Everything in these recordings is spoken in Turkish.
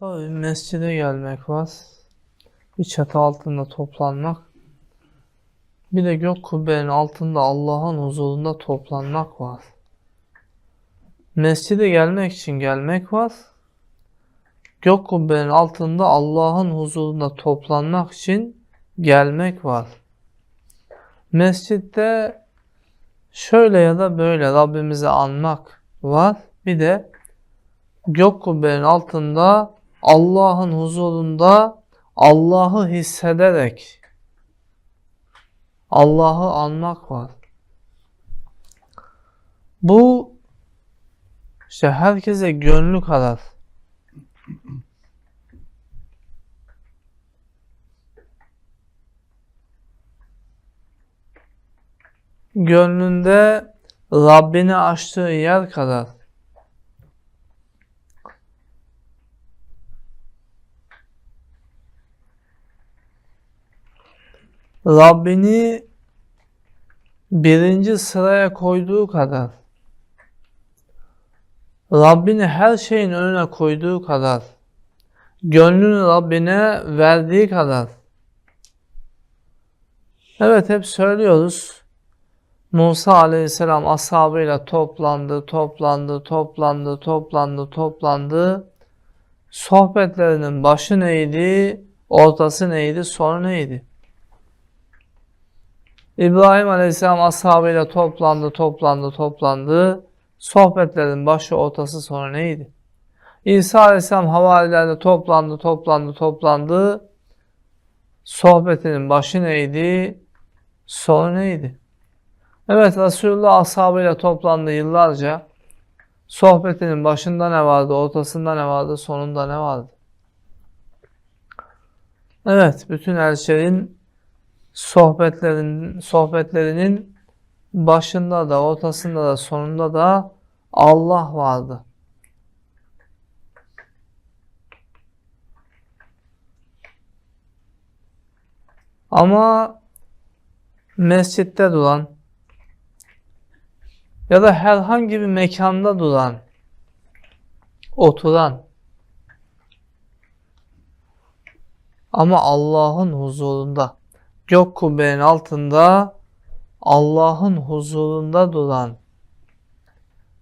Tabii mescide gelmek var. Bir çatı altında toplanmak. Bir de gök kubbenin altında Allah'ın huzurunda toplanmak var. Mescide gelmek için gelmek var. Gök kubbenin altında Allah'ın huzurunda toplanmak için gelmek var. Mescitte şöyle ya da böyle Rabbimizi anmak var. Bir de gök kubbenin altında Allah'ın huzurunda Allah'ı hissederek Allah'ı anmak var. Bu işte herkese gönlü kadar gönlünde Rabbini açtığı yer kadar Rabbini birinci sıraya koyduğu kadar Rabbini her şeyin önüne koyduğu kadar gönlünü Rabbine verdiği kadar Evet hep söylüyoruz. Musa aleyhisselam ashabıyla toplandı, toplandı, toplandı, toplandı, toplandı. Sohbetlerinin başı neydi, ortası neydi, sonu neydi? İbrahim aleyhisselam ashabıyla toplandı, toplandı, toplandı. Sohbetlerin başı, ortası, sonu neydi? İsa aleyhisselam havarilerle toplandı, toplandı, toplandı. Sohbetinin başı neydi, sonu neydi? Evet Resulullah ashabıyla toplandı yıllarca. Sohbetinin başında ne vardı, ortasında ne vardı, sonunda ne vardı? Evet, bütün elçilerin sohbetlerin, sohbetlerinin başında da, ortasında da, sonunda da Allah vardı. Ama mescitte duran ya da herhangi bir mekanda duran, oturan ama Allah'ın huzurunda, gök kubbenin altında Allah'ın huzurunda duran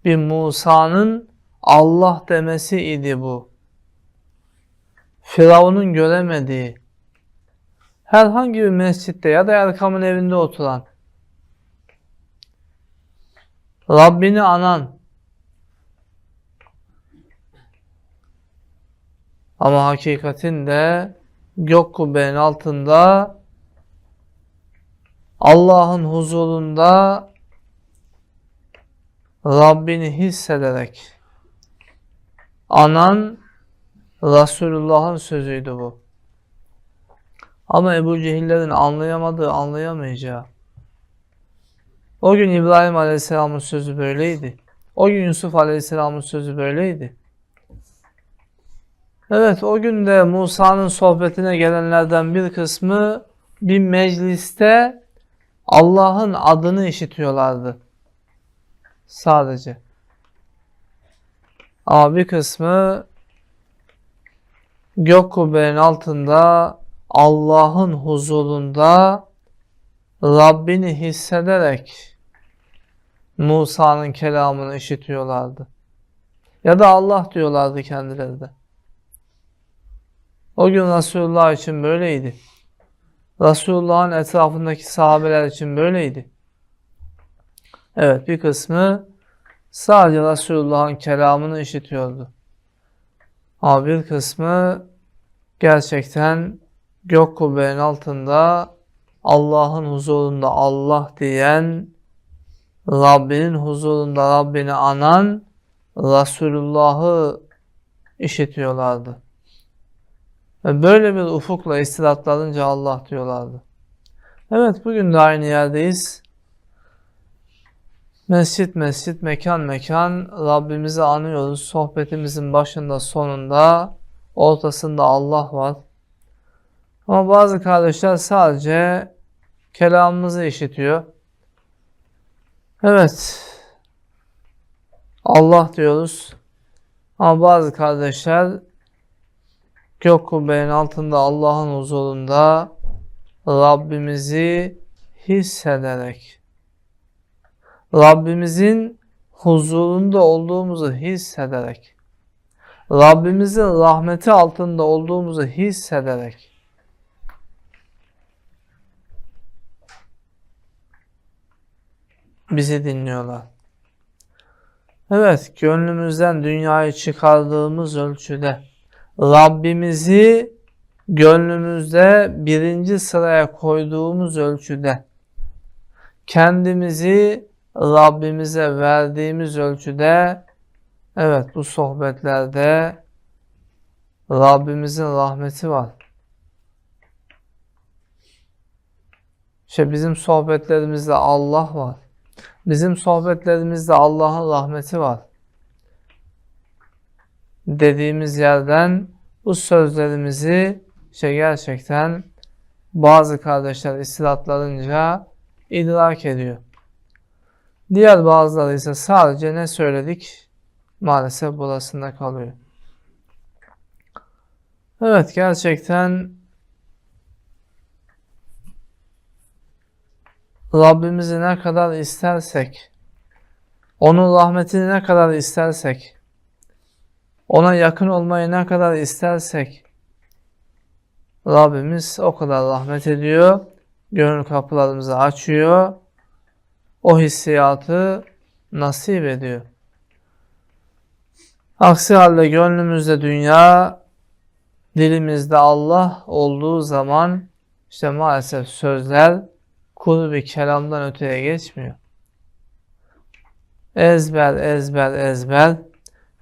bir Musa'nın Allah demesi idi bu. Firavun'un göremediği, herhangi bir mescitte ya da Erkam'ın evinde oturan, Rabbini anan, ama hakikatinde gök kubbenin altında Allah'ın huzurunda Rabbini hissederek anan Resulullah'ın sözüydü bu. Ama Ebu Cehillerin anlayamadığı, anlayamayacağı. O gün İbrahim Aleyhisselam'ın sözü böyleydi. O gün Yusuf Aleyhisselam'ın sözü böyleydi. Evet o gün de Musa'nın sohbetine gelenlerden bir kısmı bir mecliste Allah'ın adını işitiyorlardı. Sadece. Ama bir kısmı gök kubbenin altında Allah'ın huzurunda Rabbini hissederek Musa'nın kelamını işitiyorlardı. Ya da Allah diyorlardı kendileri de. O gün Resulullah için böyleydi. Resulullah'ın etrafındaki sahabeler için böyleydi. Evet bir kısmı sadece Resulullah'ın kelamını işitiyordu. Ama bir kısmı gerçekten gök kubbenin altında Allah'ın huzurunda Allah diyen, Rabbinin huzurunda Rabbini anan Resulullah'ı işitiyorlardı. Ve böyle bir ufukla istidatlanınca Allah diyorlardı. Evet bugün de aynı yerdeyiz. Mescit mescit, mekan mekan Rabbimizi anıyoruz. Sohbetimizin başında, sonunda, ortasında Allah var. Ama bazı kardeşler sadece kelamımızı işitiyor. Evet. Allah diyoruz. Ama bazı kardeşler gök kubbenin altında Allah'ın huzurunda Rabbimizi hissederek Rabbimizin huzurunda olduğumuzu hissederek Rabbimizin rahmeti altında olduğumuzu hissederek bizi dinliyorlar. Evet, gönlümüzden dünyayı çıkardığımız ölçüde Rabbimizi gönlümüzde birinci sıraya koyduğumuz ölçüde kendimizi Rabbimize verdiğimiz ölçüde evet bu sohbetlerde Rabbimizin rahmeti var. İşte bizim sohbetlerimizde Allah var. Bizim sohbetlerimizde Allah'ın rahmeti var. Dediğimiz yerden bu sözlerimizi işte gerçekten bazı kardeşler istirahatlarınca idrak ediyor. Diğer bazıları ise sadece ne söyledik maalesef burasında kalıyor. Evet gerçekten Rabbimizi ne kadar istersek, onun rahmetini ne kadar istersek, ona yakın olmayı ne kadar istersek, Rabbimiz o kadar rahmet ediyor, gönül kapılarımızı açıyor, o hissiyatı nasip ediyor. Aksi halde gönlümüzde dünya, dilimizde Allah olduğu zaman işte maalesef sözler kuru bir kelamdan öteye geçmiyor. Ezber, ezber, ezber,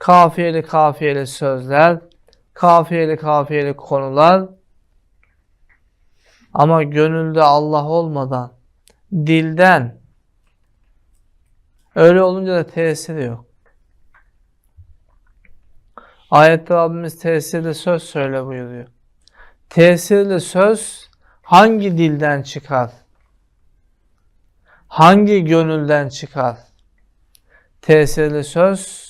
kafiyeli kafiyeli sözler, kafiyeli kafiyeli konular ama gönülde Allah olmadan, dilden öyle olunca da tesiri yok. Ayette Rabbimiz tesirli söz söyle buyuruyor. Tesirli söz hangi dilden çıkar? Hangi gönülden çıkar? Tesirli söz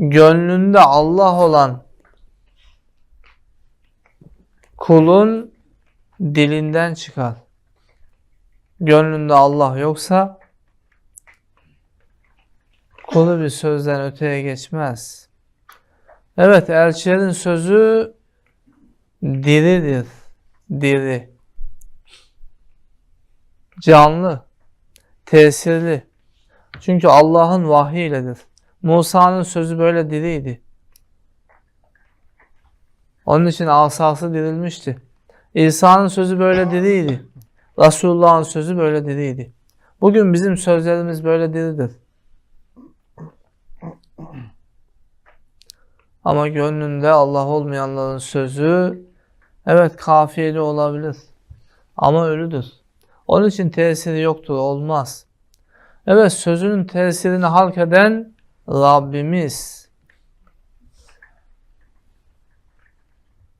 gönlünde Allah olan kulun dilinden çıkar. Gönlünde Allah yoksa kulu bir sözden öteye geçmez. Evet elçilerin sözü diridir. Diri. Canlı. Tesirli. Çünkü Allah'ın vahiy Musa'nın sözü böyle diriydi. Onun için asası dirilmişti. İsa'nın sözü böyle diriydi. Resulullah'ın sözü böyle diriydi. Bugün bizim sözlerimiz böyle diridir. Ama gönlünde Allah olmayanların sözü evet kafiyeli olabilir. Ama ölüdür. Onun için tesiri yoktur, olmaz. Evet sözünün tesirini halk eden Rabbimiz.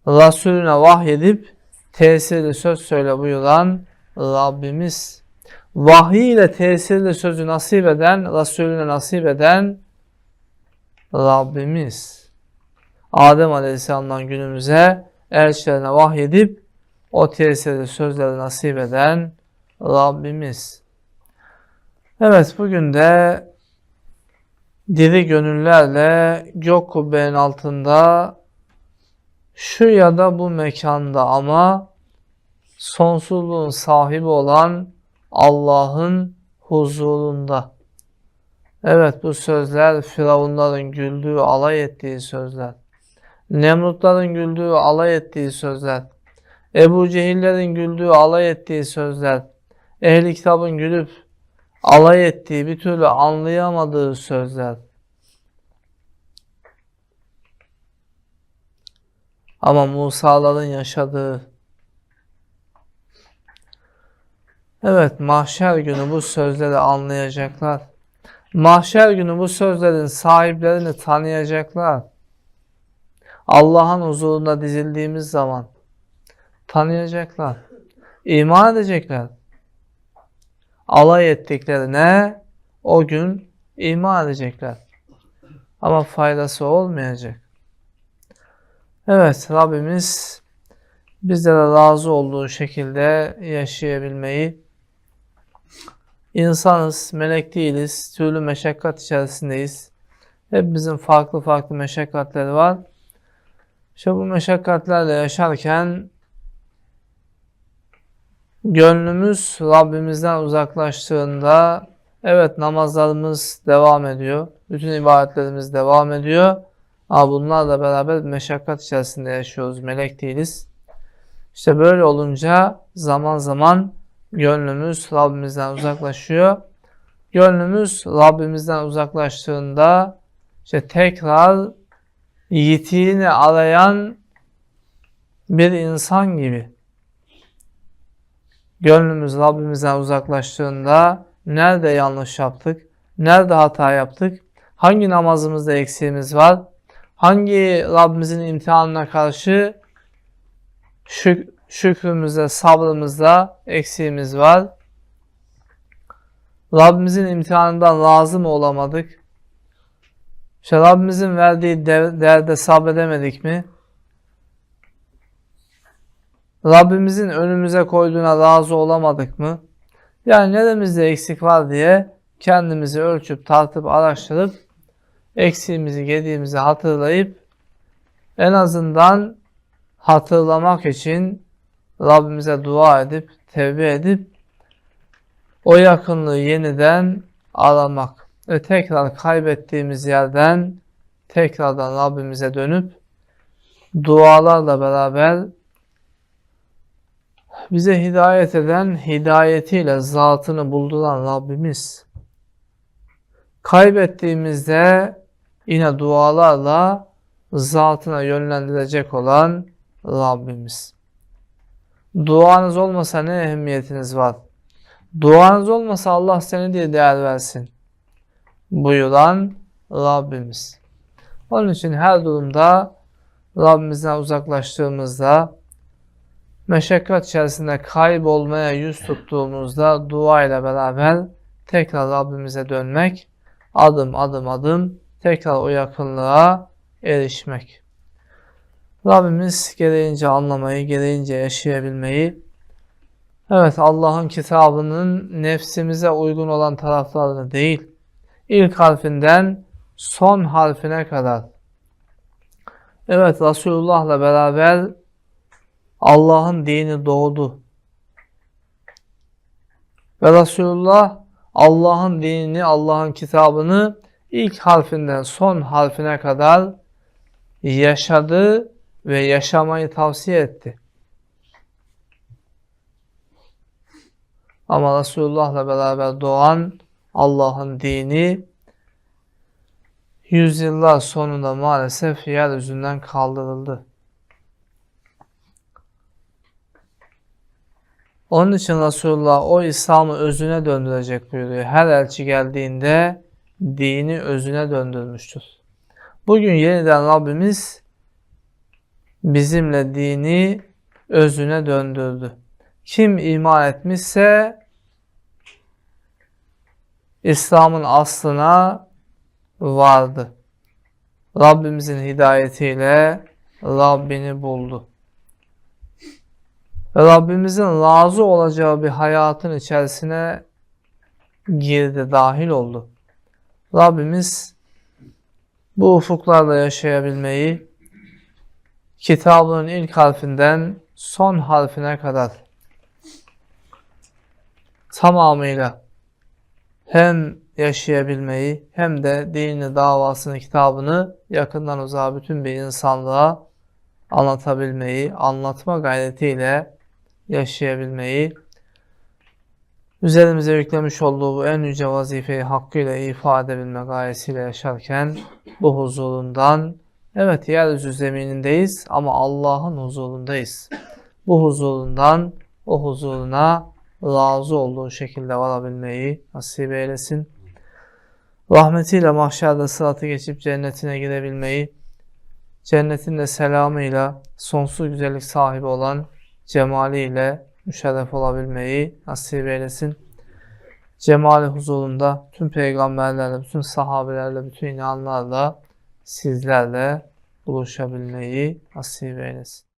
Resulüne vahyedip tesirli söz söyle buyuran Rabbimiz. Vahiy ile tesirli sözü nasip eden, Resulüne nasip eden Rabbimiz. Adem Aleyhisselam'dan günümüze elçilerine vahyedip o tesirli sözleri nasip eden Rabbimiz. Evet bugün de diri gönüllerle gök kubbenin altında şu ya da bu mekanda ama sonsuzluğun sahibi olan Allah'ın huzurunda. Evet bu sözler Firavunların güldüğü, alay ettiği sözler. Nemrutların güldüğü, alay ettiği sözler. Ebu Cehillerin güldüğü, alay ettiği sözler. Ehli kitabın gülüp alay ettiği, bir türlü anlayamadığı sözler. Ama Musa'ların yaşadığı Evet mahşer günü bu sözleri anlayacaklar. Mahşer günü bu sözlerin sahiplerini tanıyacaklar. Allah'ın huzurunda dizildiğimiz zaman tanıyacaklar. İman edecekler. Alay ettiklerine o gün iman edecekler. Ama faydası olmayacak. Evet Rabbimiz bizlere razı olduğu şekilde yaşayabilmeyi insanız, melek değiliz, türlü meşakkat içerisindeyiz. Hepimizin farklı farklı meşakkatleri var. İşte bu meşakkatlerle yaşarken gönlümüz Rabbimizden uzaklaştığında evet namazlarımız devam ediyor. Bütün ibadetlerimiz devam ediyor. Ama bunlarla beraber meşakkat içerisinde yaşıyoruz. Melek değiliz. İşte böyle olunca zaman zaman gönlümüz Rabbimizden uzaklaşıyor. Gönlümüz Rabbimizden uzaklaştığında işte tekrar yitiğini arayan bir insan gibi gönlümüz Rabbimizden uzaklaştığında nerede yanlış yaptık, nerede hata yaptık, hangi namazımızda eksiğimiz var, hangi Rabbimizin imtihanına karşı şük şükrümüzde, sabrımızda eksiğimiz var. Rabbimizin imtihanından razı olamadık? İşte Rabbimizin verdiği derde sabredemedik mi? Rabbimizin önümüze koyduğuna razı olamadık mı? Yani neremizde eksik var diye kendimizi ölçüp tartıp araştırıp eksiğimizi gediğimizi hatırlayıp en azından hatırlamak için Rabbimize dua edip tevbe edip o yakınlığı yeniden aramak ve tekrar kaybettiğimiz yerden tekrardan Rabbimize dönüp dualarla beraber bize hidayet eden, hidayetiyle zatını bulduran Rabbimiz. Kaybettiğimizde yine dualarla zatına yönlendirecek olan Rabbimiz. Duanız olmasa ne ehemmiyetiniz var? Duanız olmasa Allah seni diye değer versin. Buyuran Rabbimiz. Onun için her durumda Rabbimizden uzaklaştığımızda meşakkat içerisinde kaybolmaya yüz tuttuğumuzda dua ile beraber tekrar Rabbimize dönmek, adım adım adım tekrar o yakınlığa erişmek. Rabbimiz gereğince anlamayı, gereğince yaşayabilmeyi, evet Allah'ın kitabının nefsimize uygun olan taraflarını değil, ilk harfinden son harfine kadar, evet Resulullah'la beraber Allah'ın dini doğdu. Ve Resulullah Allah'ın dinini, Allah'ın kitabını ilk harfinden son harfine kadar yaşadı ve yaşamayı tavsiye etti. Ama Resulullah'la beraber doğan Allah'ın dini yüzyıllar sonunda maalesef yeryüzünden kaldırıldı. Onun için Resulullah o İslam'ı özüne döndürecek buyuruyor. Her elçi geldiğinde dini özüne döndürmüştür. Bugün yeniden Rabbimiz bizimle dini özüne döndürdü. Kim iman etmişse İslam'ın aslına vardı. Rabbimizin hidayetiyle Rabbini buldu. Rabbimizin razı olacağı bir hayatın içerisine girdi, dahil oldu. Rabbimiz bu ufuklarda yaşayabilmeyi kitabının ilk harfinden son harfine kadar tamamıyla hem yaşayabilmeyi hem de dini davasını, kitabını yakından uzağa bütün bir insanlığa anlatabilmeyi, anlatma gayretiyle yaşayabilmeyi, üzerimize yüklemiş olduğu en yüce vazifeyi hakkıyla ifade edebilme gayesiyle yaşarken bu huzurundan evet yeryüzü zeminindeyiz ama Allah'ın huzurundayız. Bu huzurundan o huzuruna razı olduğu şekilde varabilmeyi nasip eylesin. Rahmetiyle mahşerde sıratı geçip cennetine girebilmeyi, cennetin de selamıyla sonsuz güzellik sahibi olan cemaliyle müşerref olabilmeyi nasip eylesin. Cemali huzurunda tüm peygamberlerle, bütün sahabelerle, bütün inanlarla, sizlerle buluşabilmeyi nasip eylesin.